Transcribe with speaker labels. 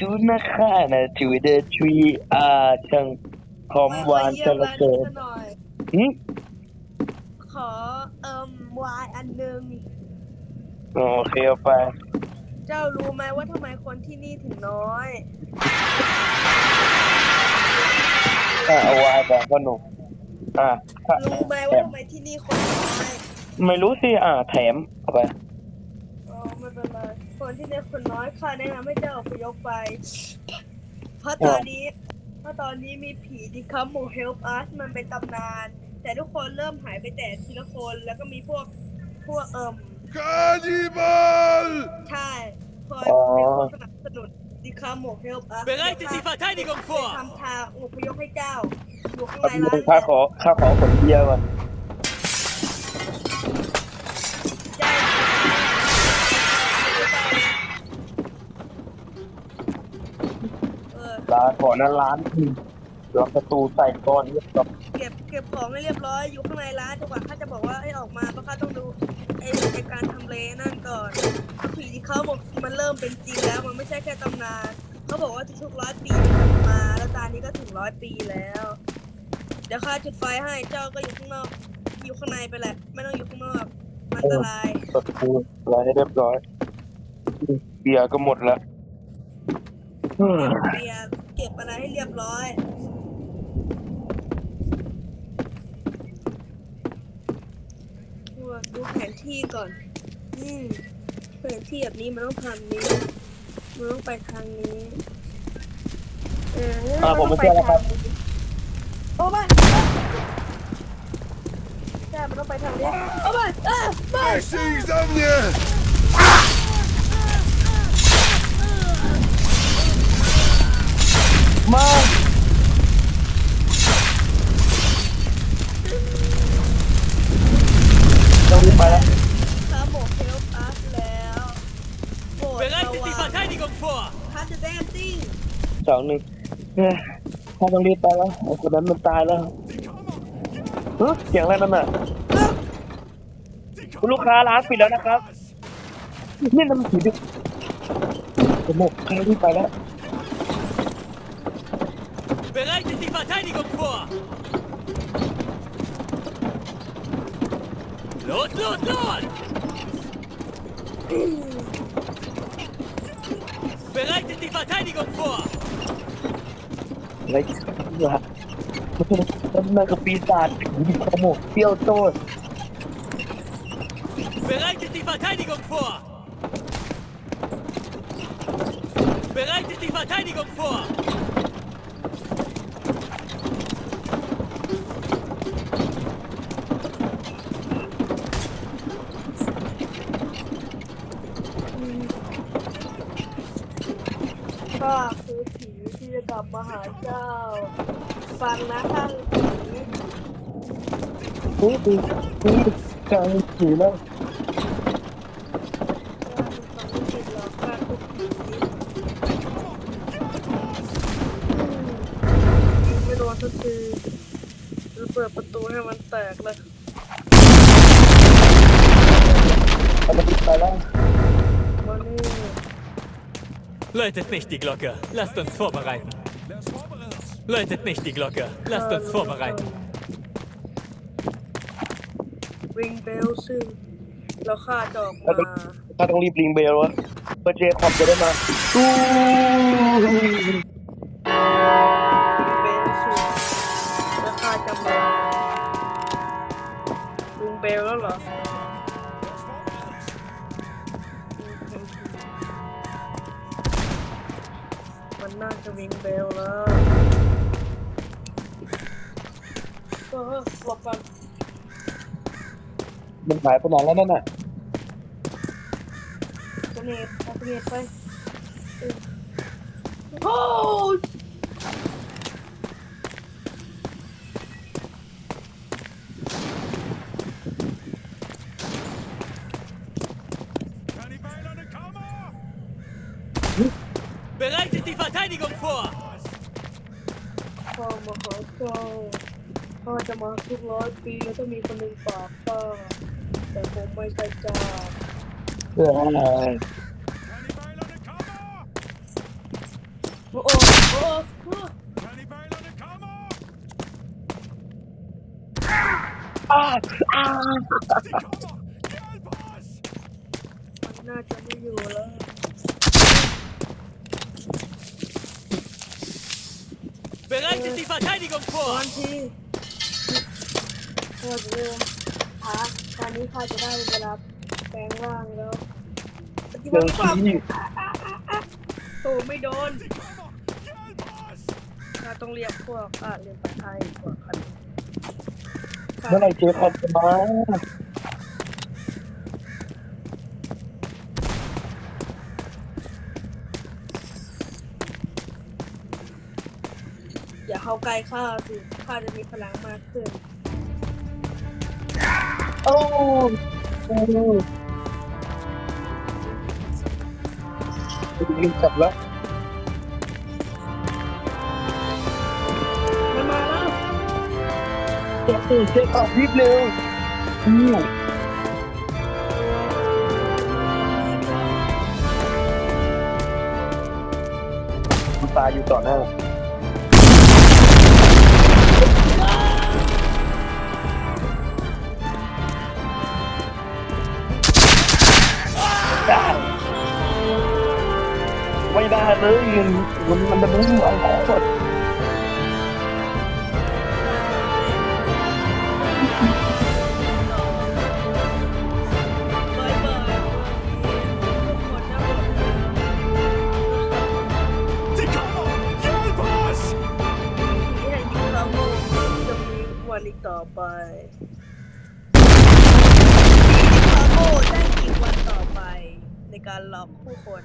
Speaker 1: ดูนะคะนะจูเดทรีอาช่างหอมหวาน
Speaker 2: ข
Speaker 1: จะ
Speaker 2: อ
Speaker 1: ละเกิน
Speaker 2: เยี่ยมร้านนี้ซะหน่อย
Speaker 1: หืม
Speaker 2: ขอเอิ่มวายอันหนึ่ง
Speaker 1: โอเคเอาไป
Speaker 2: เจ้ารู้ไหมว่าทำไมคนที่นี่ถึงน้อย
Speaker 1: อะเอาไว้แบบขนมอะถ้า
Speaker 2: รู้ไหม
Speaker 1: แถ
Speaker 2: ว่ามทำไมที่นี่คนน้อย
Speaker 1: ไม่รู้สิอะแถมเอาไป
Speaker 2: อ๋อไม่เป็นไร คนที่นี่คนน้อยค่ะแนะนำให้เจ้าอพยพไป เพราะตอนนี้ เพราะตอนนี้มีผีที่คัมโมเฮลป์อัสมันเป็นตำนาน แต่ทุกคนเริ่มหายไปแต่ทีละคนแล้วก็มีพวกพวกเอิ่ม
Speaker 3: Cannibal!
Speaker 2: ใช่คอยเป็นคนสนับสนุนดิคัมโมเฮลป์อัส
Speaker 4: Bereitet die Verteidigung
Speaker 2: ไป
Speaker 4: vor!
Speaker 2: ทำทางอพยพให้เจ้าอยู่ข้าง
Speaker 1: แป๊บ
Speaker 2: ใน
Speaker 1: นึ
Speaker 2: ร้างน
Speaker 1: ข้าขอข้าขอขนเบียร์ก่อน
Speaker 2: เออ
Speaker 1: ร้านขอนั้นร้านอืมล็อกประตูใส่ก้อนเรียบร้อย
Speaker 2: เก็บเก็บของให้เรียบร้อยอยู่ข้างในร้านจนกว่าข้าจะบอกว่าให้ออกมาเพราะข้าต้องดูไอ้ไอ้การทำเลนั่นก่อนเพราะผีที่เขาบอกมันเริ่มเป็นจริงแล้ว มันไม่ใช่แค่ตำนานเขาบอกว่าทุกๆร้อยปีมันจะมา แล้วตอนนี้ก็ถึงร้อยปีแล้ว เดี๋ยวข้าจุดไฟให้เจ้าก็อยู่ข้างนอก อยู่ข้างในไปแหละ ไม่ต้องอยู่ข้างนอกมันอันตราย
Speaker 1: ประตูอะไรให้เรียบร้อยอืมเบียร์ก็หมดแล้วอืม
Speaker 2: เบียร์เก็บอะไรให้เรียบร้อย ดูแผนที่ก่อน อืมแผนที่แบบนี้มันต้องทำนี้ มันต้องไปทางนี้ เออ
Speaker 1: อ่าผมไม่เชื่อแล้วครับ
Speaker 2: โอ้บ้านใช่มันต้องไปทางนี้ โอ้บ้านอะบ้าน
Speaker 3: Merci, Zamnia!
Speaker 1: ม แล้ว
Speaker 2: ข้าหมกเฮลป์อัสแล้วโปรดระ
Speaker 4: Bereitet die
Speaker 2: วัง
Speaker 4: Verteidigung vor!
Speaker 2: คัตเดนติ้ง
Speaker 1: สองหนึ่งเฮ้ยถ้าต้องรีบไปแล้วไอ้คนนั้นมันตายแล้วเฮ้ยเสียงอะไรนั่นน่ะคุณลูกค้าร้านปิดแล้วนะครับนี่น้ำผีดิผมบอกใครรีบไปแล้ว
Speaker 4: Bereitet die Verteidigung vor! Los, los, los! Bereitet die Verteidigung vor!
Speaker 1: อะไรเหรอมันมากับปีศาจผีดิขโมกเปรี้ยวโต้
Speaker 4: Bereitet die Verteidigung vor! Bereitet die Verteidigung vor!
Speaker 2: ก็คือผีที่จะกลับมาหาเจ้า ฟังนะข้างผี
Speaker 1: เฮ้ยดีดีกลางผีแล้ว
Speaker 2: ฟังไม่ผิดหรอกข้าคือผียิงไม่โดนสักทีจะเปิดประตูให้มันแตกเลย
Speaker 1: มันจะปิดไปแล้ว
Speaker 2: มานี่
Speaker 4: Läutet nicht die Glocke, lasst uns vorbereiten. Läutet nicht die Glocke, lasst uns vorbereiten.
Speaker 2: ริงเบลซึ่งแล้วข้าจะออก
Speaker 1: ถ้าต้อง
Speaker 2: มา
Speaker 1: ถ้าต้องรีบลิงเบลวะเพื่อเจคอบจะได้มาตู้
Speaker 2: เบลซึ่งแล้วข้าจะมาริงเบลแล้วเหรอ มันน่าจะวิงเบลแล้วเออหลบก่อน
Speaker 1: มันหายไปไหนแล้วนั่นน่ะ
Speaker 2: กระเนตเอากระเนตไปเออโอ้
Speaker 4: Verteidigung vor!
Speaker 2: ข้ามาหาเจ้าข้าจะมาทุกร้อยปีแล้วจะมีคนหนึ่งปราบข้าแต่ผมไม่ใช่เจ้า
Speaker 1: เออ
Speaker 2: โอ้โหโอ้โห
Speaker 3: Kannibal an der Kammer!
Speaker 1: อ้าอ้า
Speaker 3: Die Kammer! Gelbhaus!
Speaker 2: มันน่าจะไม่อยู่แล้ว
Speaker 4: Bereitet die Verteidigung
Speaker 2: ตอ
Speaker 4: vor!
Speaker 2: นที่เออเร็วอะตอนนี้ข้าจะได้เวลาแปลงร่างแล้วปฏิ
Speaker 1: เจ
Speaker 2: บั
Speaker 1: อ
Speaker 2: ติความ
Speaker 1: ที่
Speaker 2: โอ้ไม่โดน
Speaker 3: Die Kammer! Gelbhaus!
Speaker 2: ข้าต้องเรียกพวกอ่าเรียนไปไทยพวกคัน
Speaker 1: เมื่อไหร่เจอคอมจะมา
Speaker 2: อย่าเข้าใกล้ข้าสิข้าจะมีพลังมากขึ้น
Speaker 1: โอ้โอ้ลืมจับแล้ว
Speaker 2: มันมาแล้ว
Speaker 1: เจ๊ตื่นเจ๊ขับรีบเร็วอืมมันตายอยู่ต่อหน้า มันมันมันมันมันเอาโคตร
Speaker 2: เบยเบย์คนนะหมือนโคตรวันอีกต่อไปที่ยิงเราโง่ได้อีกวันต่อไปในการหลอกผู้คน